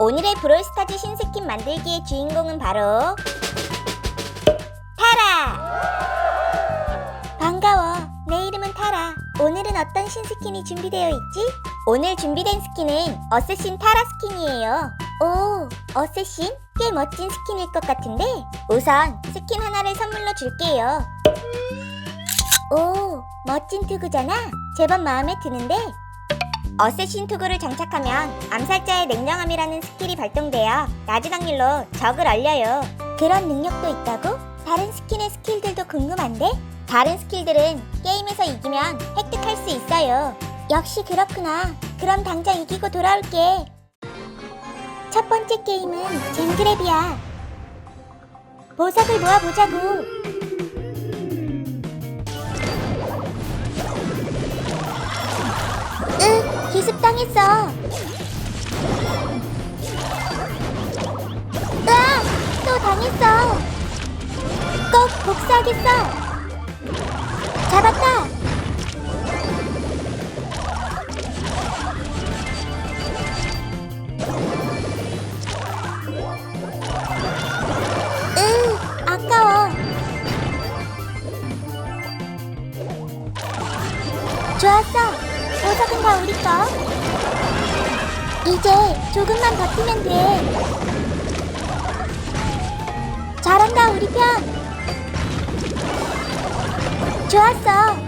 오늘의 브롤스타즈 신스킨 만들기의 주인공은 바로 타라! 반가워. 내 이름은 타라. 오늘은 어떤 신스킨이 준비되어 있지? 오늘 준비된 스킨은 어쌔신 타라 스킨이에요. 오, 어쌔신? 꽤 멋진 스킨일 것 같은데? 우선 스킨 하나를 선물로 줄게요. 오, 멋진 투구잖아? 제법 마음에 드는데? 어쌔신 투구를 장착하면 암살자의 냉정함이라는 스킬이 발동되어 낮은 확률로 적을 얼려요. 그런 능력도 있다고? 다른 스킨의 스킬들도 궁금한데? 다른 스킬들은 게임에서 이기면 획득할 수 있어요. 역시 그렇구나. 그럼 당장 이기고 돌아올게. 첫 번째 게임은 잼그랩이야. 보석을 모아보자고. 으, 기습당했어. 으아, 또 당했어. 꼭 복수하겠어. 잡았다. 다 우리 거. 이제 조금만 버티면 돼. 잘한다, 우리 편. 좋았어.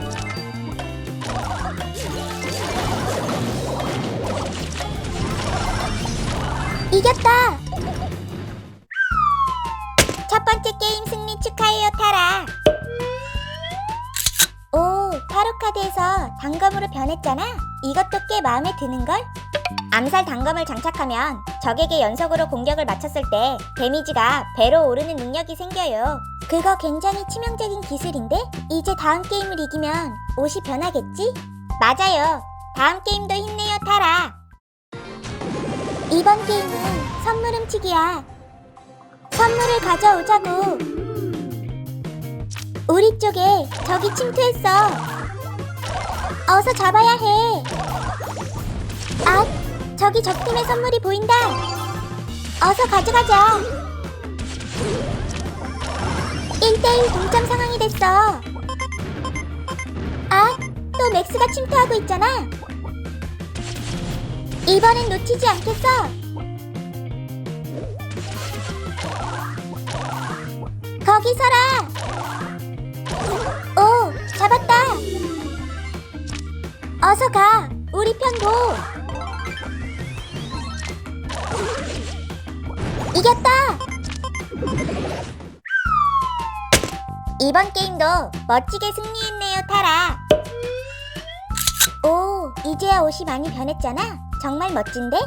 이겼다. 카드에서 단검으로 변했잖아. 이것도 꽤 마음에 드는걸? 암살 단검을 장착하면 적에게 연속으로 공격을 맞췄을 때 데미지가 배로 오르는 능력이 생겨요. 그거 굉장히 치명적인 기술인데? 이제 다음 게임을 이기면 옷이 변하겠지? 맞아요. 다음 게임도 힘내요, 타라. 이번 게임은 선물 훔치기야. 선물을 가져오자고. 우리 쪽에 적이 침투했어. 어서 잡아야 해. 아, 저기 적팀의 선물이 보인다. 어서 가져가자. 1대1 동점 상황이 됐어. 아, 또 맥스가 침투하고 있잖아. 이번엔 놓치지 않겠어. 거기 서라. 어서 가. 우리 편 보. 이겼다. 이번 게임도 멋지게 승리했네요, 타라. 오, 이제야 옷이 많이 변했잖아. 정말 멋진데?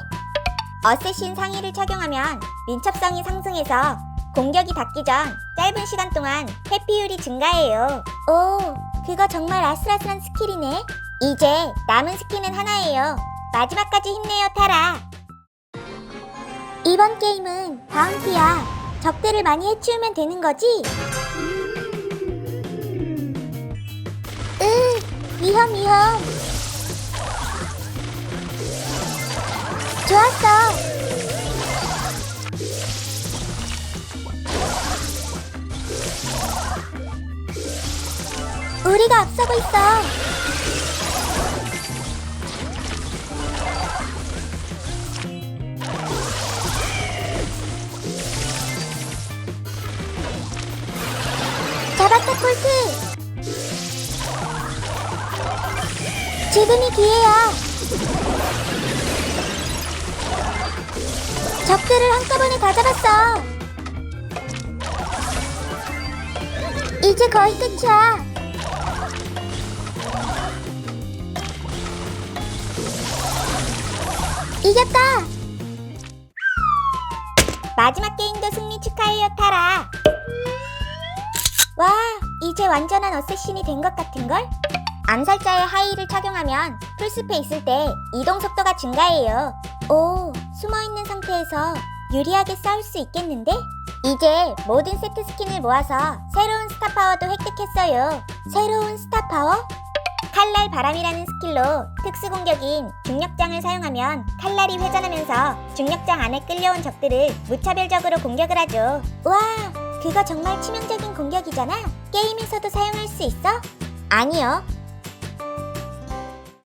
어쌔신 상의를 착용하면 민첩성이 상승해서 공격이 닿기 전 짧은 시간 동안 회피율이 증가해요. 오, 그거 정말 아슬아슬한 스킬이네. 이제 남은 스킨은 하나예요. 마지막까지 힘내요, 타라. 이번 게임은 바운티야. 적들을 많이 해치우면 되는 거지? 으, 위험, 위험. 좋았어. 우리가 앞서고 있어. 콜트. 지금이 기회야. 적들을 한꺼번에 다 잡았어. 이제 거의 끝이야. 이겼다. 마지막 게임도 승리 축하해요, 타라. 와, 이제 완전한 어쌔신이 된 것 같은걸? 암살자의 하이를 착용하면 풀스페 있을 때 이동 속도가 증가해요. 오, 숨어있는 상태에서 유리하게 싸울 수 있겠는데? 이제 모든 세트 스킨을 모아서 새로운 스타 파워도 획득했어요. 새로운 스타 파워? 칼날 바람이라는 스킬로 특수 공격인 중력장을 사용하면 칼날이 회전하면서 중력장 안에 끌려온 적들을 무차별적으로 공격을 하죠. 와, 그거 정말 치명적인 공격이잖아. 게임에서도 사용할 수 있어? 아니요.